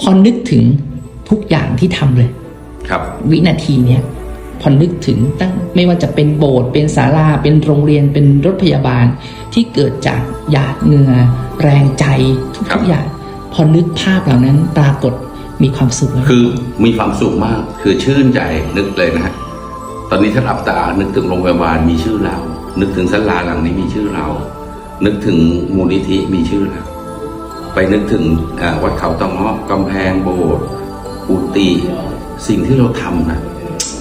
พอนึกถึงทุกอย่างที่ทำเลย ครับ วินาทีเนี้ยพอนึกถึงตั้งไม่ว่าจะเป็นโบสถ์เป็นศาลาเป็นโรงเรียนเป็นรถพยาบาล ที่เกิดจากหยาดเหงื่อแรงใจทุครักบๆอย่าง พอนึกภาพเหล่านั้นปรากฏมีความสุขเลยคือมีความสุขมากคือชื่นใจนึกเลยนะฮะตอนนี้ถ้าหลับตานึกถึงโรงพยาบาลมีชื่อเรา นึกถึงศาลาหลังนี้มีชื่อเรา นึกถึงมูลนิธิมีชื่อเรา ไปนึกถึงวัดเขาตองเงาะกำแพงโบสถ์อุติสิ่งที่เราทำนะ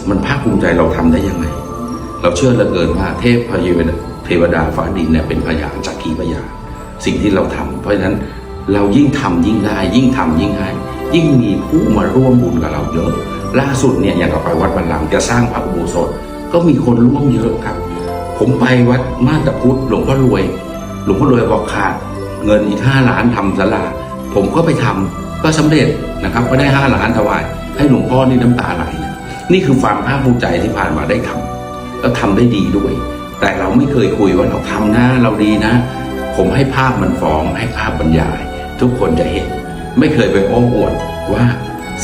มันภาคภูมิใจเราทำได้ยังไง เราเชื่อเหลือเกินว่าเทพพยเทวดาฟ้าดินเนี่ยเป็นพยานจักขีพยานสิ่งที่เราทำเพราะฉะนั้นเรายิ่งทำยิ่งได้ ยิ่งทำยิ่งให้ยิ่งมีผู้มาร่วมบุญกับเราเยอะ ล่าสุดเนี่ยอย่างกับไปวัดบันลังจะสร้างพระอุโบสถก็มีคนร่วมเยอะครับ ผมไปวัดมาตรพุทธหลวงพ่อรวย หลวงพ่อรวยบอกขาด เงินอีกห้าล้านทำศาลา ผมก็ไปทำก็สำเร็จนะครับ ก็ได้ห้าล้านถวาย ให้หลวงพ่อนี่น้ำตาไหลนะนี่คือความภาคภูมิใจที่ผ่านมาได้ทำแล้วทำได้ดีด้วย แต่เราไม่เคยคุยว่าเราทำนะเราดีนะ ผมให้ภาพมันฟ้องให้ภาพบรรยาย ทุกคนจะเห็น ไม่เคยไปโอ้อวดว่า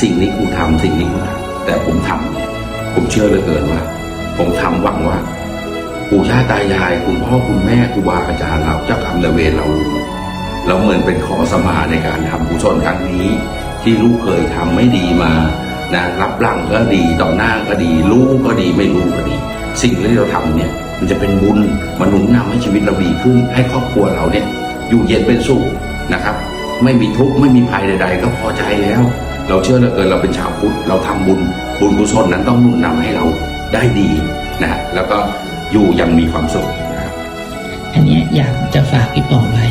สิ่งนี้กูทำสิ่งนี้กูทำแต่ผมทำเนี่ยผมเชื่อเหลือเกินว่า ผมทำหวังว่าปู่ย่าตายาย คุณพ่อคุณแม่ครูบาอาจารย์เราเจ้ากรรมนายเวรเรารู้ เราเหมือนเป็นขอสมาในการทำกุศลครั้งนี้ ที่ลูกเคยทำไม่ดีมานะรับหลังก็ดีต่อหน้าก็ดี รู้ก็ดีไม่รู้ก็ดี สิ่งที่เราทำเนี่ยมันจะเป็นบุญมันหนุนนำให้ชีวิตเราดีขึ้นให้ครอบครัวเราเนี่ยอยู่เย็นเป็นสุขนะครับ ไม่มีทุกข์ไม่มีภัยใด ๆ ก็พอใจแล้ว เราเชื่อเหลือเกินเราเป็นชาวพุทธเราทำบุญบุญกุศลนั้นต้องหนุนนำให้เราได้ดีนะแล้วก็อยู่ยังมีความสุขอันนี้อยากจะฝากพี่ป๋องไว้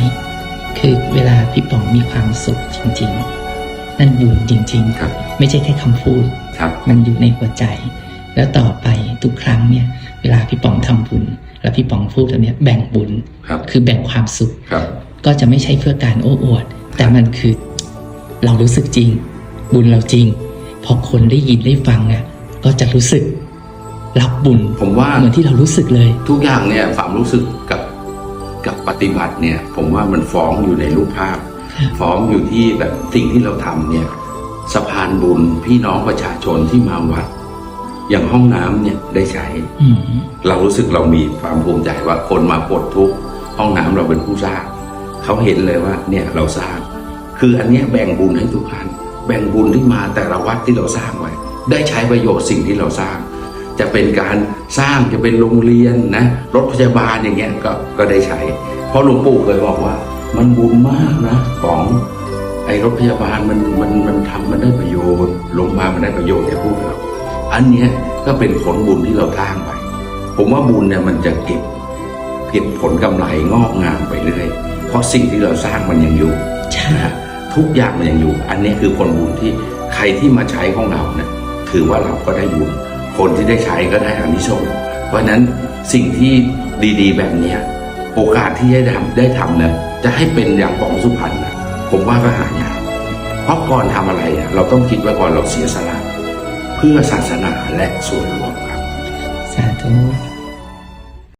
คือเวลาพี่ป๋องมีความสุขจริง ๆ นั่นอยู่จริง ครับ ๆ ไม่ใช่แค่คำพูด ครับ มันอยู่ในหัวใจ แล้วต่อไปทุกครั้งเนี่ย เวลาพี่ป๋องทำบุญ แล้วพี่ป๋องพูดแบบเนี้ยแบ่งบุญ ครับ คือแบ่งความสุข ครับ ก็จะไม่ใช่เพื่อการโอ้อวด แต่มันคือ เรารู้สึกจริง บุญเราจริง พอคนได้ยินได้ฟังอะก็จะรู้สึก รับบุญผมว่า เหมือนที่เรารู้สึกเลย ทุกอย่างเนี่ยความรู้สึกกับ กับปฏิบัติเนี่ย ผมว่ามันฟ้องอยู่ในรูปภาพครับฟ้องอยู่ที่แบบสิ่งที่เราทำเนี่ยสะพานบุญพี่น้องประชาชนที่มาวัด อย่างห้องน้ำเนี่ยได้ใช้อืมเรารู้สึกเรามีความภูมิใจว่าคนมาปลดทุกข์ห้องน้ำเราเป็นผู้สร้างเขาเห็นเลยว่า เนี่ยเราสร้าง คืออันเนี้ยแบ่งบุญให้ทุกท่านแบ่งบุญที่มาแต่ละวัดที่เราสร้างไว้ ได้ใช้ประโยชน์สิ่งที่เราสร้าง จะเป็นการสร้างจะเป็นโรงเรียนนะรถพยาบาลอย่างเงี้ยก็ก็ได้ใช้ เพราะหลวงปู่เคยบอกว่า มันบุญมากนะของไอ้รถพยาบาลมันมันมันทำมันได้ประโยชน์โรงพยาบาลมันได้ประโยชน์แก่พวกเราอันเนี้ยก็เป็นผลบุญที่เราสร้างไป ผมว่าบุญเนี่ยมันจะเก็บเก็บผลกำไรงอกงามไปเรื่อยเพราะสิ่งที่เราสร้างมันยังอยู่ชนะฮะทุกอย่างมันยังอยู่ อันนี้คือผลบุญที่ใครที่มาใช้ของเราเนี่ยถือว่าเราก็ได้บุญ คนที่ได้ใช้ก็ได้อานิสงส์เพราะนั้นสิ่งที่ดีๆ แบบเนี้ยโอกาสที่ได้ทำได้ทำเนี่ยจะให้เป็นอย่างของสุพรรณนะผมว่าก็หายากเพราะก่อนทำอะไรเราต้องคิดไว้ก่อนเราเสียสละเพื่อศาสนาและส่วนรวมครับสาธุ